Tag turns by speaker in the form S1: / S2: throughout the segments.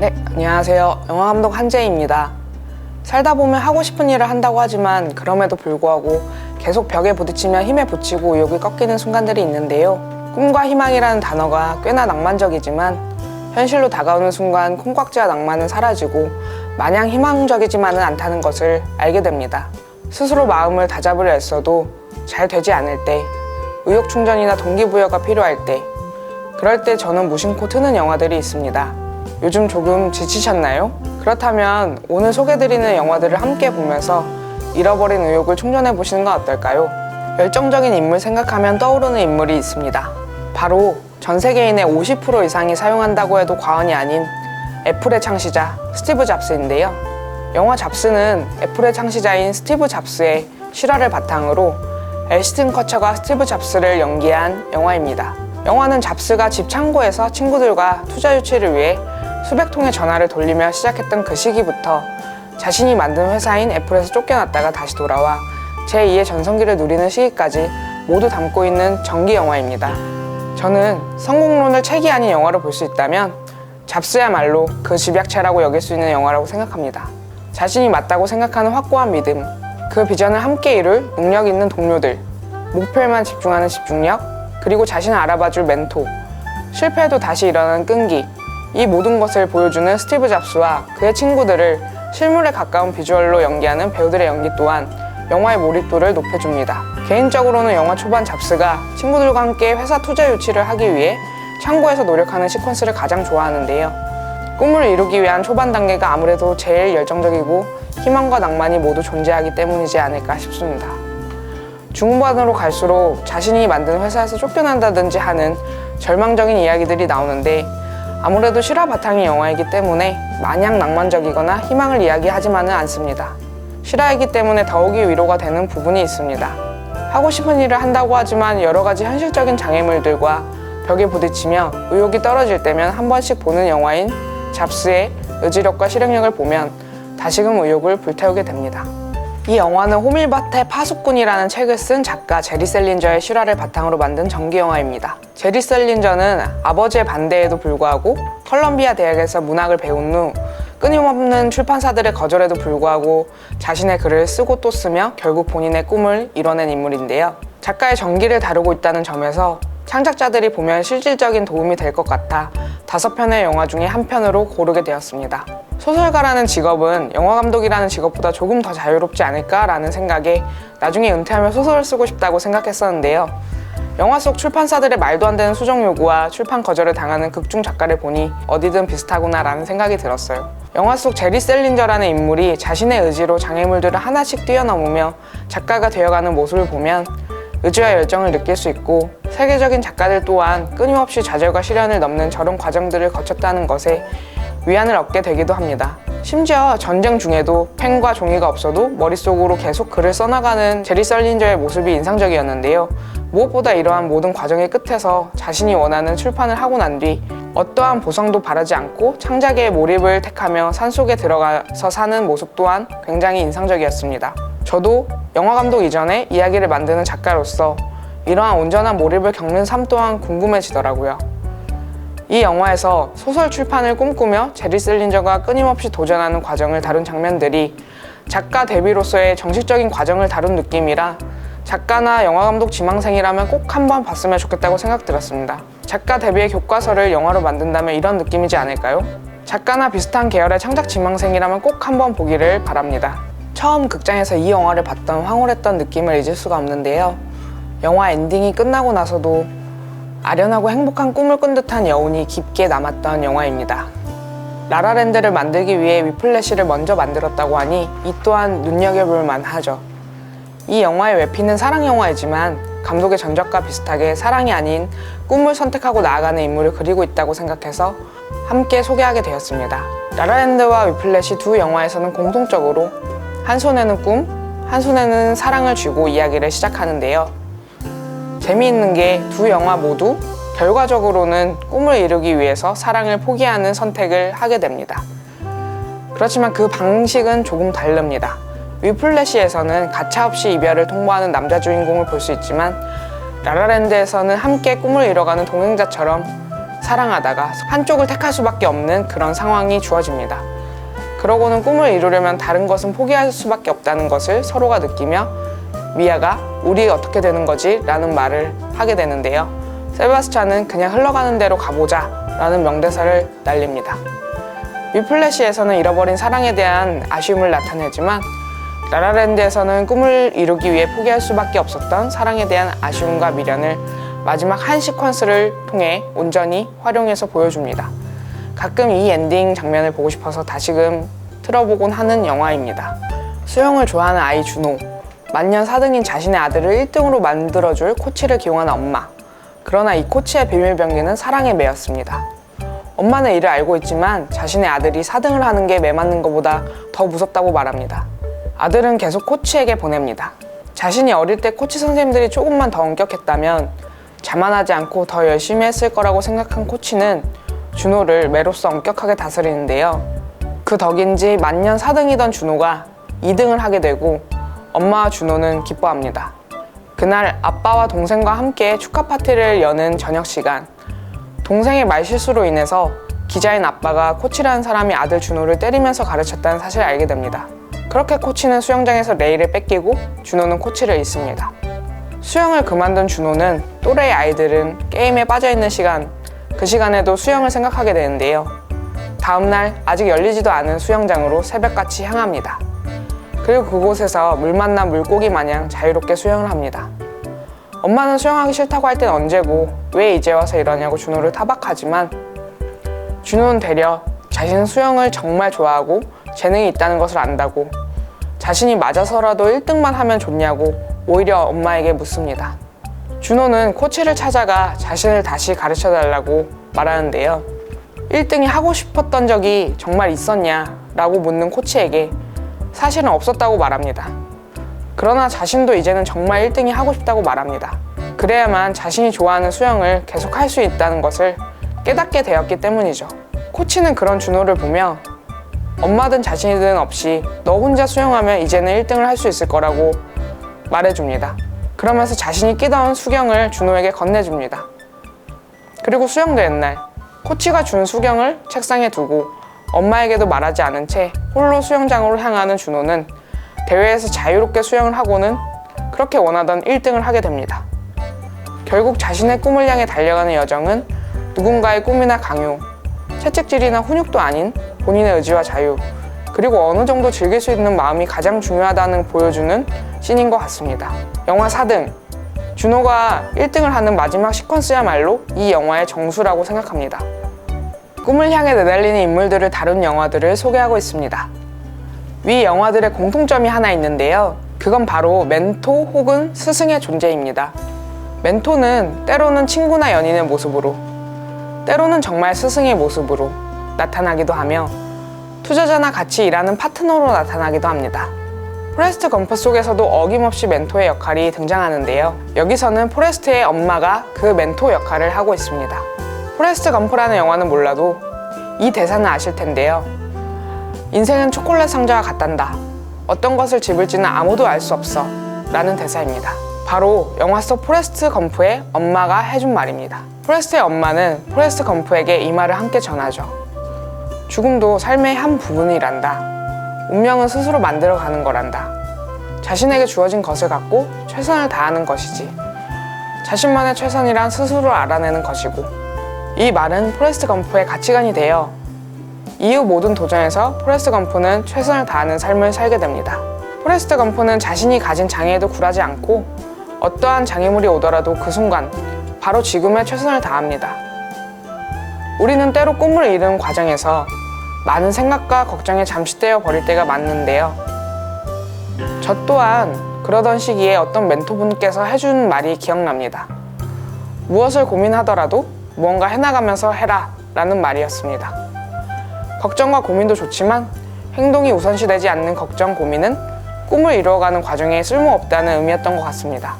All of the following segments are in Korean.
S1: 네, 안녕하세요. 영화감독 한재희입니다. 살다 보면 하고 싶은 일을 한다고 하지만 그럼에도 불구하고 계속 벽에 부딪히며 힘에 부치고 의욕이 꺾이는 순간들이 있는데요. 꿈과 희망이라는 단어가 꽤나 낭만적이지만 현실로 다가오는 순간 콩깍지와 낭만은 사라지고 마냥 희망적이지만은 않다는 것을 알게 됩니다. 스스로 마음을 다잡으려 애써도 잘 되지 않을 때, 의욕 충전이나 동기부여가 필요할 때, 그럴 때 저는 무심코 트는 영화들이 있습니다. 요즘 조금 지치셨나요? 그렇다면 오늘 소개드리는 영화들을 함께 보면서 잃어버린 의욕을 충전해 보시는 건 어떨까요? 열정적인 인물 생각하면 떠오르는 인물이 있습니다. 바로 전 세계인의 50% 이상이 사용한다고 해도 과언이 아닌 애플의 창시자 스티브 잡스인데요. 영화 잡스는 애플의 창시자인 스티브 잡스의 실화를 바탕으로 엘스틴 커처가 스티브 잡스를 연기한 영화입니다. 영화는 잡스가 집 창고에서 친구들과 투자 유치를 위해 수백 통의 전화를 돌리며 시작했던 그 시기부터 자신이 만든 회사인 애플에서 쫓겨났다가 다시 돌아와 제2의 전성기를 누리는 시기까지 모두 담고 있는 전기 영화입니다. 저는 성공론을 책이 아닌 영화로 볼 수 있다면 잡스야말로 그 집약체라고 여길 수 있는 영화라고 생각합니다. 자신이 맞다고 생각하는 확고한 믿음, 그 비전을 함께 이룰 능력 있는 동료들, 목표에만 집중하는 집중력, 그리고 자신을 알아봐줄 멘토, 실패해도 다시 일어나는 끈기, 이 모든 것을 보여주는 스티브 잡스와 그의 친구들을 실물에 가까운 비주얼로 연기하는 배우들의 연기 또한 영화의 몰입도를 높여줍니다. 개인적으로는 영화 초반 잡스가 친구들과 함께 회사 투자 유치를 하기 위해 창고에서 노력하는 시퀀스를 가장 좋아하는데요. 꿈을 이루기 위한 초반 단계가 아무래도 제일 열정적이고 희망과 낭만이 모두 존재하기 때문이지 않을까 싶습니다. 중반으로 갈수록 자신이 만든 회사에서 쫓겨난다든지 하는 절망적인 이야기들이 나오는데 아무래도 실화 바탕의 영화이기 때문에 마냥 낭만적이거나 희망을 이야기하지만은 않습니다. 실화이기 때문에 더욱이 위로가 되는 부분이 있습니다. 하고 싶은 일을 한다고 하지만 여러 가지 현실적인 장애물들과 벽에 부딪히며 의욕이 떨어질 때면 한 번씩 보는 영화인 잡스의 의지력과 실행력을 보면 다시금 의욕을 불태우게 됩니다. 이 영화는 호밀밭의 파수꾼이라는 책을 쓴 작가 제리 셀린저의 실화를 바탕으로 만든 전기 영화입니다. 제리 셀린저는 아버지의 반대에도 불구하고 컬럼비아 대학에서 문학을 배운 후 끊임없는 출판사들의 거절에도 불구하고 자신의 글을 쓰고 또 쓰며 결국 본인의 꿈을 이뤄낸 인물인데요. 작가의 전기를 다루고 있다는 점에서 창작자들이 보면 실질적인 도움이 될 것 같아 다섯 편의 영화 중에 한 편으로 고르게 되었습니다. 소설가라는 직업은 영화 감독이라는 직업보다 조금 더 자유롭지 않을까라는 생각에 나중에 은퇴하면 소설을 쓰고 싶다고 생각했었는데요. 영화 속 출판사들의 말도 안 되는 수정 요구와 출판 거절을 당하는 극중 작가를 보니 어디든 비슷하구나라는 생각이 들었어요. 영화 속 제리 셀린저라는 인물이 자신의 의지로 장애물들을 하나씩 뛰어넘으며 작가가 되어가는 모습을 보면 의지와 열정을 느낄 수 있고 세계적인 작가들 또한 끊임없이 좌절과 시련을 넘는 저런 과정들을 거쳤다는 것에 위안을 얻게 되기도 합니다. 심지어 전쟁 중에도 펜과 종이가 없어도 머릿속으로 계속 글을 써나가는 제리 썰린저의 모습이 인상적이었는데요. 무엇보다 이러한 모든 과정의 끝에서 자신이 원하는 출판을 하고 난 뒤 어떠한 보상도 바라지 않고 창작에 몰입을 택하며 산속에 들어가서 사는 모습 또한 굉장히 인상적이었습니다. 저도 영화 감독 이전에 이야기를 만드는 작가로서 이러한 온전한 몰입을 겪는 삶 또한 궁금해지더라고요. 이 영화에서 소설 출판을 꿈꾸며 제리 셀린저가 끊임없이 도전하는 과정을 다룬 장면들이 작가 데뷔로서의 정식적인 과정을 다룬 느낌이라 작가나 영화 감독 지망생이라면 꼭 한번 봤으면 좋겠다고 생각 들었습니다. 작가 데뷔의 교과서를 영화로 만든다면 이런 느낌이지 않을까요? 작가나 비슷한 계열의 창작 지망생이라면 꼭 한번 보기를 바랍니다. 처음 극장에서 이 영화를 봤던 황홀했던 느낌을 잊을 수가 없는데요. 영화 엔딩이 끝나고 나서도 아련하고 행복한 꿈을 꾼 듯한 여운이 깊게 남았던 영화입니다. 라라랜드를 만들기 위해 위플래시를 먼저 만들었다고 하니 이 또한 눈여겨볼 만하죠. 이 영화의 외피는 사랑 영화이지만 감독의 전작과 비슷하게 사랑이 아닌 꿈을 선택하고 나아가는 인물을 그리고 있다고 생각해서 함께 소개하게 되었습니다. 라라랜드와 위플래시 두 영화에서는 공통적으로 한 손에는 꿈, 한 손에는 사랑을 쥐고 이야기를 시작하는데요. 재미있는 게 두 영화 모두 결과적으로는 꿈을 이루기 위해서 사랑을 포기하는 선택을 하게 됩니다. 그렇지만 그 방식은 조금 다릅니다. 위플래시에서는 가차없이 이별을 통보하는 남자 주인공을 볼 수 있지만 라라랜드에서는 함께 꿈을 이뤄가는 동행자처럼 사랑하다가 한쪽을 택할 수밖에 없는 그런 상황이 주어집니다. 그러고는 꿈을 이루려면 다른 것은 포기할 수밖에 없다는 것을 서로가 느끼며 미아가 우리 어떻게 되는 거지? 라는 말을 하게 되는데요. 세바스찬은 그냥 흘러가는 대로 가보자 라는 명대사를 날립니다. 위플래시에서는 잃어버린 사랑에 대한 아쉬움을 나타내지만 라라랜드에서는 꿈을 이루기 위해 포기할 수밖에 없었던 사랑에 대한 아쉬움과 미련을 마지막 한 시퀀스를 통해 온전히 활용해서 보여줍니다. 가끔 이 엔딩 장면을 보고 싶어서 다시금 틀어보곤 하는 영화입니다. 수영을 좋아하는 아이 준호, 만년 4등인 자신의 아들을 1등으로 만들어줄 코치를 기용한 엄마. 그러나 이 코치의 비밀 병기는 사랑에 매였습니다. 엄마는 이를 알고 있지만 자신의 아들이 4등을 하는 게 매맞는 것보다 더 무섭다고 말합니다. 아들은 계속 코치에게 보냅니다. 자신이 어릴 때 코치 선생님들이 조금만 더 엄격했다면 자만하지 않고 더 열심히 했을 거라고 생각한 코치는 준호를 매로써 엄격하게 다스리는데요. 그 덕인지 만년 4등이던 준호가 2등을 하게 되고 엄마와 준호는 기뻐합니다. 그날 아빠와 동생과 함께 축하 파티를 여는 저녁 시간. 동생의 말실수로 인해서 기자인 아빠가 코치라는 사람이 아들 준호를 때리면서 가르쳤다는 사실을 알게 됩니다. 그렇게 코치는 수영장에서 레이를 뺏기고 준호는 코치를 잃습니다. 수영을 그만둔 준호는 또래의 아이들은 게임에 빠져있는 시간, 그 시간에도 수영을 생각하게 되는데요. 다음날 아직 열리지도 않은 수영장으로 새벽같이 향합니다. 그리고 그곳에서 물 만난 물고기 마냥 자유롭게 수영을 합니다. 엄마는 수영하기 싫다고 할 땐 언제고 왜 이제 와서 이러냐고 준호를 타박하지만 준호는 되려 자신은 수영을 정말 좋아하고 재능이 있다는 것을 안다고 자신이 맞아서라도 1등만 하면 좋냐고 오히려 엄마에게 묻습니다. 준호는 코치를 찾아가 자신을 다시 가르쳐 달라고 말하는데요. 1등이 하고 싶었던 적이 정말 있었냐? 라고 묻는 코치에게 사실은 없었다고 말합니다. 그러나 자신도 이제는 정말 1등이 하고 싶다고 말합니다. 그래야만 자신이 좋아하는 수영을 계속 할 수 있다는 것을 깨닫게 되었기 때문이죠. 코치는 그런 준호를 보며 엄마든 자신이든 없이 너 혼자 수영하면 이제는 1등을 할 수 있을 거라고 말해줍니다. 그러면서 자신이 끼던 수경을 준호에게 건네줍니다. 그리고 수영도 옛날 코치가 준 수경을 책상에 두고 엄마에게도 말하지 않은 채 홀로 수영장으로 향하는 준호는 대회에서 자유롭게 수영을 하고는 그렇게 원하던 1등을 하게 됩니다. 결국 자신의 꿈을 향해 달려가는 여정은 누군가의 꿈이나 강요, 채찍질이나 훈육도 아닌 본인의 의지와 자유, 그리고 어느 정도 즐길 수 있는 마음이 가장 중요하다는 보여주는 씬인 것 같습니다. 영화 4등. 준호가 1등을 하는 마지막 시퀀스야말로 이 영화의 정수라고 생각합니다. 꿈을 향해 내달리는 인물들을 다룬 영화들을 소개하고 있습니다. 위 영화들의 공통점이 하나 있는데요. 그건 바로 멘토 혹은 스승의 존재입니다. 멘토는 때로는 친구나 연인의 모습으로, 때로는 정말 스승의 모습으로 나타나기도 하며 투자자나 같이 일하는 파트너로 나타나기도 합니다. 포레스트 검프 속에서도 어김없이 멘토의 역할이 등장하는데요. 여기서는 포레스트의 엄마가 그 멘토 역할을 하고 있습니다. 포레스트 검프라는 영화는 몰라도 이 대사는 아실 텐데요. 인생은 초콜릿 상자와 같단다. 어떤 것을 집을지는 아무도 알 수 없어. 라는 대사입니다. 바로 영화 속 포레스트 검프의 엄마가 해준 말입니다. 포레스트의 엄마는 포레스트 검프에게 이 말을 함께 전하죠. 죽음도 삶의 한 부분이란다. 운명은 스스로 만들어가는 거란다. 자신에게 주어진 것을 갖고 최선을 다하는 것이지. 자신만의 최선이란 스스로 알아내는 것이고. 이 말은 포레스트 검프의 가치관이 되어 이후 모든 도전에서 포레스트 검프는 최선을 다하는 삶을 살게 됩니다. 포레스트 검프는 자신이 가진 장애에도 굴하지 않고 어떠한 장애물이 오더라도 그 순간 바로 지금에 최선을 다합니다. 우리는 때로 꿈을 이루는 과정에서 많은 생각과 걱정에 잠식되어 버릴 때가 많은데요. 저 또한 그러던 시기에 어떤 멘토분께서 해준 말이 기억납니다. 무엇을 고민하더라도 무언가 해나가면서 해라 라는 말이었습니다. 걱정과 고민도 좋지만 행동이 우선시되지 않는 걱정, 고민은 꿈을 이루어가는 과정에 쓸모없다는 의미였던 것 같습니다.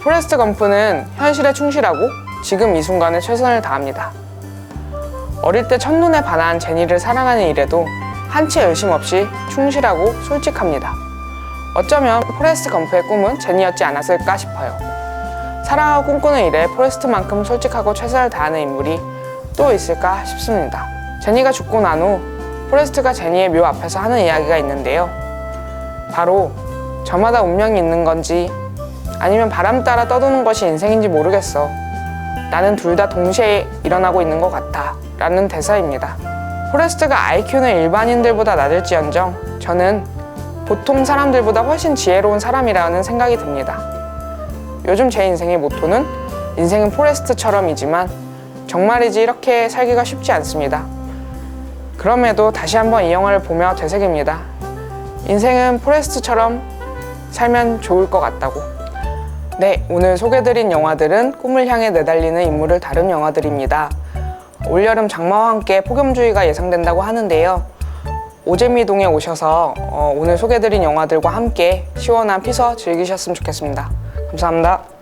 S1: 포레스트 검프는 현실에 충실하고 지금 이 순간에 최선을 다합니다. 어릴 때 첫눈에 반한 제니를 사랑하는 일에도 한치 의심 없이 충실하고 솔직합니다. 어쩌면 포레스트 검프의 꿈은 제니였지 않았을까 싶어요. 사랑하고 꿈꾸는 일에 포레스트만큼 솔직하고 최선을 다하는 인물이 또 있을까 싶습니다. 제니가 죽고 난 후 포레스트가 제니의 묘 앞에서 하는 이야기가 있는데요. 바로 저마다 운명이 있는 건지 아니면 바람 따라 떠도는 것이 인생인지 모르겠어. 나는 둘 다 동시에 일어나고 있는 것 같아. 라는 대사입니다. 포레스트가 IQ는 일반인들보다 낮을지언정 저는 보통 사람들보다 훨씬 지혜로운 사람이라는 생각이 듭니다. 요즘 제 인생의 모토는 인생은 포레스트처럼이지만 정말이지 이렇게 살기가 쉽지 않습니다. 그럼에도 다시 한번 이 영화를 보며 되새깁니다. 인생은 포레스트처럼 살면 좋을 것 같다고. 네, 오늘 소개드린 영화들은 꿈을 향해 내달리는 인물을 다룬 영화들입니다. 올여름 장마와 함께 폭염주의가 예상된다고 하는데요. 오재미동에 오셔서 어, 오늘 소개드린 영화들과 함께 시원한 피서 즐기셨으면 좋겠습니다. 감사합니다.